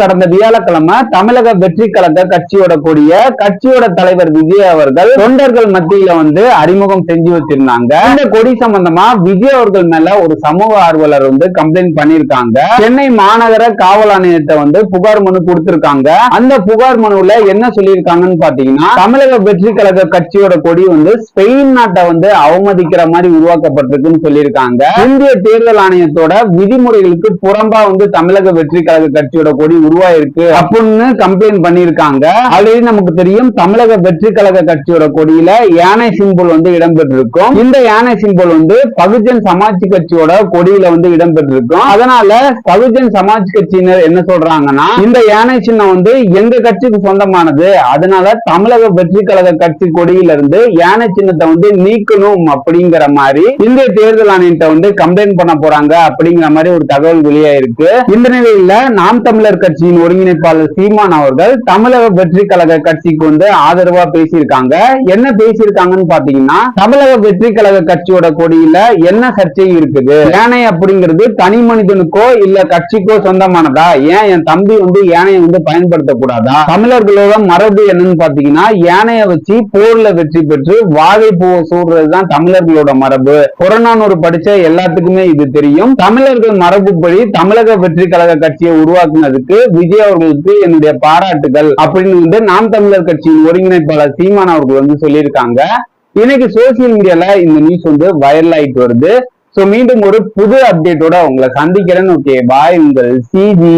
கடந்த வியாழக்கிழமை தமிழக வெற்றி கழக கட்சியோட கூடிய கட்சியோட தலைவர் விஜய் அவர்கள் தொண்டர்கள் மத்தியில வந்து அறிமுகம் செஞ்சு வச்சிருந்தாங்க. இந்த கொடி சம்பந்தமா விஜய் அவர்கள் மேல ஒரு சமூக ஆர்வலர் வந்து கம்ப்ளைண்ட் பண்ணிருக்காங்க சென்னை மாநகர காவல் ஆணையத்தை வந்து புகார் மனு கொடுத்திருக்காங்க. அந்த புகார் மனுல என்ன சொல்லியிருக்காங்கன்னு பாத்தீங்கன்னா தமிழக வெற்றி கழக கட்சியோட கொடி வந்து ஸ்பெயின் நாட்டை வந்து அவமதிக்கிற மாதிரி உருவாக்கப்பட்டிருக்குன்னு சொல்லியிருக்காங்க. இந்திய தேர்தல் ஆணையத்தோட விதிமுறைகளுக்கு புறம்பா வந்து தமிழக வெற்றி கழக கட்சியோட கொடி உருவாயிருக்கு அப்படின்னு கம்ப்ளைண்ட் பண்ணியிருக்காங்க. ஆல்ரெடி நமக்கு தெரியும் தமிழக வெற்றி கழக கட்சியோட கொடியில யானை சிம்பிள் வந்து இடம்பெற்றிருக்கும். இந்த யானை சிம்பிள் வந்து பகுஜன் சமாஜ் கட்சியோட கொடியில வந்து இடம்பெற்றிருக்கும். அதனால பகுஜன் சமாஜ் கட்சியினர் என்ன சொல்றாங்கன்னா இந்த யானை சின்னம் வந்து எங்க கட்சிக்கு சொந்தமானது. அதனால தமிழக வெற்றி கழக கட்சி கொடியில இருந்து யானை சின்னத்தை வந்து நீக்கணும் அப்படிங்கிற மாதிரி இந்திய தேர்தல் ஆணையத்தை வந்து கம்ப்ளைண்ட் பண்ண போறாங்க அப்படிங்கிற மாதிரி ஒரு தகவல் வெளியாயிருக்கு. இந்த நிலையில நாம் தமிழர் கட்சி கட்சியின் ஒருங்கிணைப்பாளர் சீமான் அவர்கள் தமிழக வெற்றி கழக கட்சிக்கு வந்து ஆதரவா பேசியிருக்காங்க. என்ன பேசியிருக்காங்கன்னு பாத்தீங்கன்னா தமிழக வெற்றி கழக கட்சியோட கொடியில என்ன சர்ச்சை இருக்குது? யானை அப்படிங்கிறது தனி மனிதனுக்கோ இல்ல கட்சிக்கோ சொந்தமானதா? ஏன் என் தம்பி வந்து யானையை வந்து பயன்படுத்தக்கூடாதா? தமிழர்களோட மரபு என்னன்னு பாத்தீங்கன்னா யானையை வச்சு போர்ல வெற்றி பெற்று வாழை பூவை சூடுறதுதான் தமிழர்களோட மரபு. புறநானூறு படிச்ச எல்லாத்துக்குமே இது தெரியும். தமிழர்கள் மரபுப்படி தமிழக வெற்றி கழக கட்சியை உருவாக்குனதுக்கு விஜய் அவர்களுக்கு என்னுடைய பாராட்டுகள் அப்படின்னு வந்து நாம் தமிழர் கட்சியின் ஒருங்கிணைப்பாளர் சீமான் அவர்கள் வந்து சொல்லியிருக்காங்க. இன்னைக்கு சோசியல் மீடியால இந்த நியூஸ் வந்து வைரல் ஆயிட்டு வருது. சோ மீண்டும் ஒரு புது அப்டேட்டோட உங்களை சந்திக்கிறேன்னு ஓகே பாய் உங்கள் சிஜி